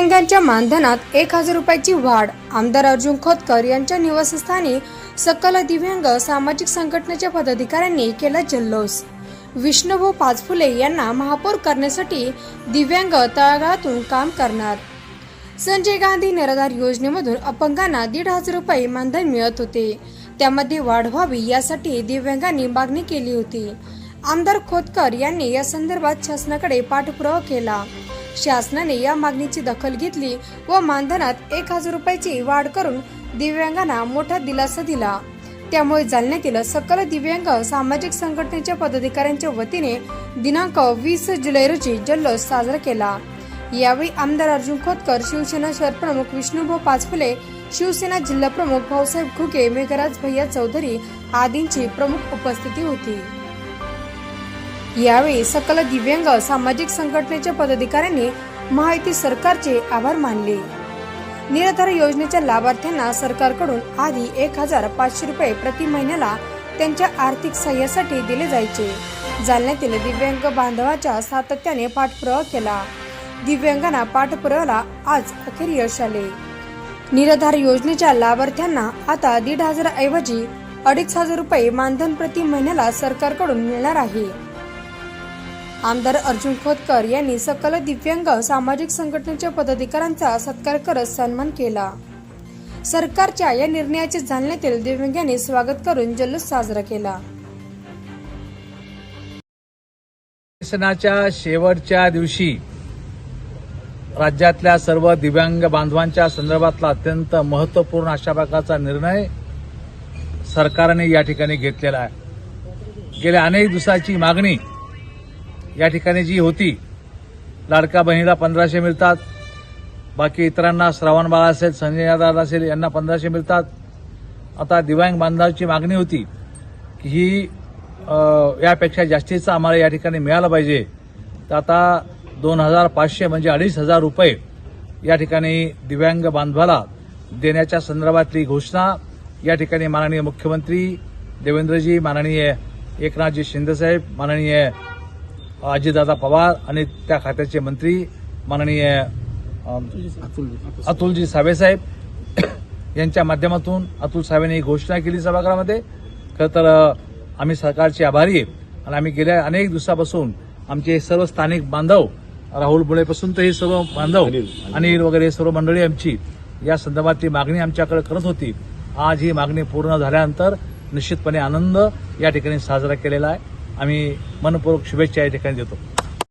दिव्यांगांच्या मानधनात एक हजार रुपयाची वाढ. आमदार अर्जुन खोतकर यांच्या निवासस्थानी सकल दिव्यांग सामाजिक संघटनेच्या पदाधिकाऱ्यांनी केला जल्लोष. विष्णुभाऊ पाचफुले यांना महापौर करण्यासाठी दिव्यांग तळागाळातून काम करणार. संजय गांधी निराधार योजनेमधून अपंगांना दीड हजार रुपये मानधन मिळत होते. त्यामध्ये वाढ व्हावी यासाठी दिव्यांगांनी मागणी केली होती. आमदार खोतकर यांनी या संदर्भात शासनाकडे पाठपुरावा केला. शासनाने या मागणीची दखल घेतली व मानधनात एक हजार रुपयाची वाढ करून दिव्यांगांना मोठा दिलासा दिला. त्यामुळे जालन्यातील सकल दिव्यांग सामाजिक संघटनेच्या पदाधिकाऱ्यांच्या वतीने दिनांक वीस जुलै रोजी जल्लोष साजरा केला. यावेळी आमदार अर्जुन खोतकर शिवसेना शहर प्रमुख विष्णुभाऊ पाचफुले शिवसेना जिल्हा प्रमुख भाऊसाहेब घुगे मेघराज भैया चौधरी आदींची प्रमुख उपस्थिती होती. यावेळी सकल दिव्यांग सामाजिक संघटनेच्या पदाधिकाऱ्यांनी महायुती सरकारचे आभार मानले. निराधार योजनेच्या लाभार्थ्यांना सरकारकडून आधी एक हजार पाचशे रुपये प्रति महिन्याला त्यांच्या आर्थिक सहाय्यासाठी दिले जायचे. जालन्यातील दिव्यांग बांधवाच्या सातत्याने पाठपुरावा केला. दिव्यांगांना पाठपुराव्याला आज अखेर यश आले. निराधार योजनेच्या लाभार्थ्यांना आता दीड हजार ऐवजी अडीच हजार रुपये मानधन प्रति महिन्याला सरकारकडून मिळणार आहे. आमदार अर्जुन खोतकर यांनी सकल दिव्यांग सामाजिक संघटनेच्या पदाधिकाऱ्यांचा सत्कार करत सन्मान केला. सरकारच्या या निर्णयाचे जालन्यातील दिव्यांगांनी स्वागत करून जल्लोष साजरा केला. शासनाच्या शेवटच्या दिवशी राज्यातल्या सर्व दिव्यांग बांधवांच्या संदर्भातला अत्यंत महत्त्वपूर्ण अशा प्रकारचा निर्णय सरकारने या ठिकाणी घेतलेला आहे. गेल्या अनेक दिवसाची मागणी या ठिकाणी जी होती लाडका बहिणीला पंधराशे मिळतात बाकी इतरांना श्रावण बाळा असेल संजय दादा असेल यांना पंधराशे मिळतात. आता दिव्यांग बांधवांची मागणी होती की ही यापेक्षा जास्तीचं आम्हाला या ठिकाणी मिळालं पाहिजे. तर आता दोन हजार पाचशे म्हणजे अडीच हजार रुपये या ठिकाणी दिव्यांग बांधवाला देण्याच्या संदर्भातली घोषणा या ठिकाणी माननीय मुख्यमंत्री देवेंद्रजी माननीय एकनाथजी शिंदेसाहेब माननीय अजितदादा पवार आणि त्या खात्याचे मंत्री माननीय अतुलजी सावेसाहेब यांच्या माध्यमातून अतुल साहेबांनी ही घोषणा केली सभागृहामध्ये. खरं तर आम्ही सरकारचे आभारी आहे आणि आम्ही गेल्या अनेक दिवसापासून आमचे सर्व स्थानिक बांधव राहुल बुळेपासून तर हे सर्व बांधव अनिल वगैरे हे सर्व मंडळी आमची या संदर्भातली मागणी आमच्याकडे करत होती. आज ही मागणी पूर्ण झाल्यानंतर निश्चितपणे आनंद या ठिकाणी साजरा केलेला आहे. आम्ही मनपूर्वक शुभेच्छा या ठिकाणी देतो.